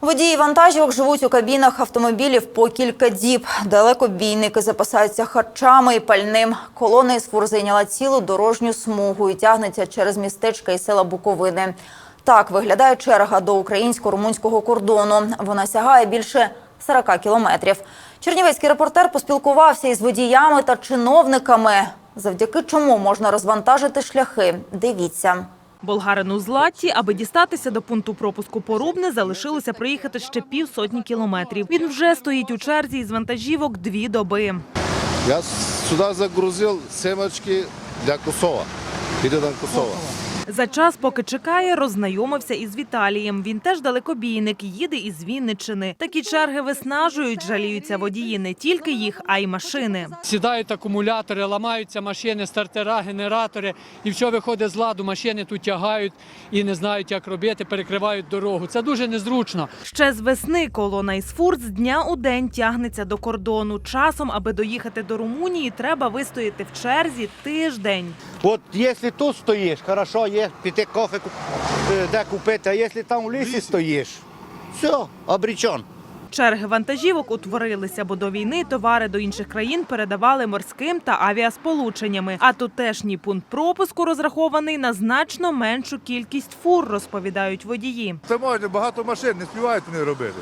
Водії вантажівок живуть у кабінах автомобілів по кілька діб. Далекобійники запасаються харчами і пальним. Колона із фур зайняла цілу дорожню смугу і тягнеться через містечка і села Буковини. Так виглядає черга до українсько-румунського кордону. Вона сягає більше 40 кілометрів. Чернівецький репортер поспілкувався із водіями та чиновниками. Завдяки чому можна розвантажити шляхи? Дивіться. Болгарину Златі, аби дістатися до пункту пропуску Порубне, залишилося проїхати ще півсотні кілометрів. Він вже стоїть у черзі із вантажівок дві доби. Я сюди загрузив семечки для Косова. Піде на Косова. За час, поки чекає, роззнайомився із Віталієм. Він теж далекобійник, їде із Вінниччини. Такі черги виснажують, жаліються водії не тільки їх, а й машини. Сідають акумулятори, ламаються машини, стартера, генератори, і що виходить з ладу, машини тут тягають і не знають, як робити, перекривають дорогу. Це дуже незручно. Ще з весни колона із фур з дня у день тягнеться до кордону. Часом, аби доїхати до Румунії, треба вистояти в черзі тиждень. От якщо тут стоїш, хорошо, є піти кофе е, де купити, а якщо там в лісі стоїш, все, обречен. Черги вантажівок утворилися, бо до війни товари до інших країн передавали морським та авіасполученнями. А тутешній пункт пропуску розрахований на значно меншу кількість фур, розповідають водії. Це можна, багато машин не співають вони робити.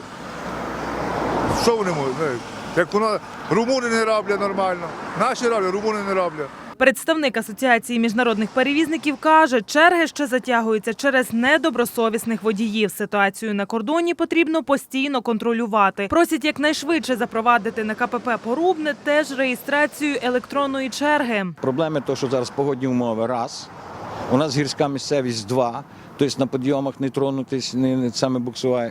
Що вони можуть? Як воно румуни не роблять нормально, наші роблять, румуни не роблять. Представник асоціації міжнародних перевізників каже, черги ще затягуються через недобросовісних водіїв. Ситуацію на кордоні потрібно постійно контролювати. Просять якнайшвидше запровадити на КПП Порубне теж реєстрацію електронної черги. Проблеми то, що зараз погодні умови, раз. У нас гірська місцевість два. Тобто на підйомах не тронутись, не, саме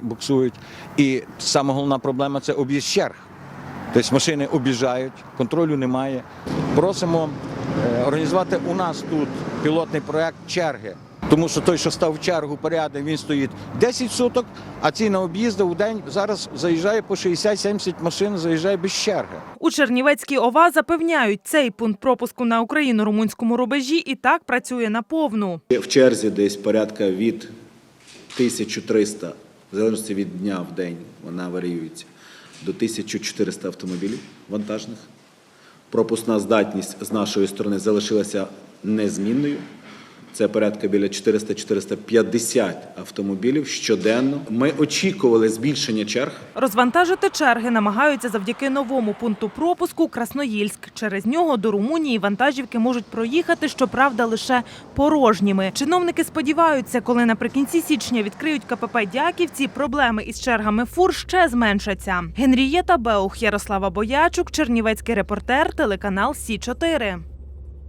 буксують. І саме головна проблема це об'їзд черг. Тобто машини об'їжджають, контролю немає. Просимо організувати у нас тут пілотний проект черги. Тому що той, що став в чергу порядок, він стоїть 10 суток, а ці на об'їзди в день зараз заїжджає по 60-70 машин, заїжджає без черги. У Чернівецькій ОВА запевняють, цей пункт пропуску на україно-румунському рубежі і так працює наповну. В черзі десь порядка від 1300, в залежності від дня в день, вона варіюється, до 1400 автомобілів вантажних. Пропускна здатність з нашої сторони залишилася незмінною. Це порядка біля 400-450 автомобілів щоденно. Ми очікували збільшення черг. Розвантажити черги намагаються завдяки новому пункту пропуску Красноїльськ. Через нього до Румунії вантажівки можуть проїхати, щоправда, лише порожніми. Чиновники сподіваються, коли наприкінці січня відкриють КПП Дяківці, проблеми із чергами фур ще зменшаться. Генрієта Беух, Ярослава Боячук, Чернівецький репортер, телеканал Сі 4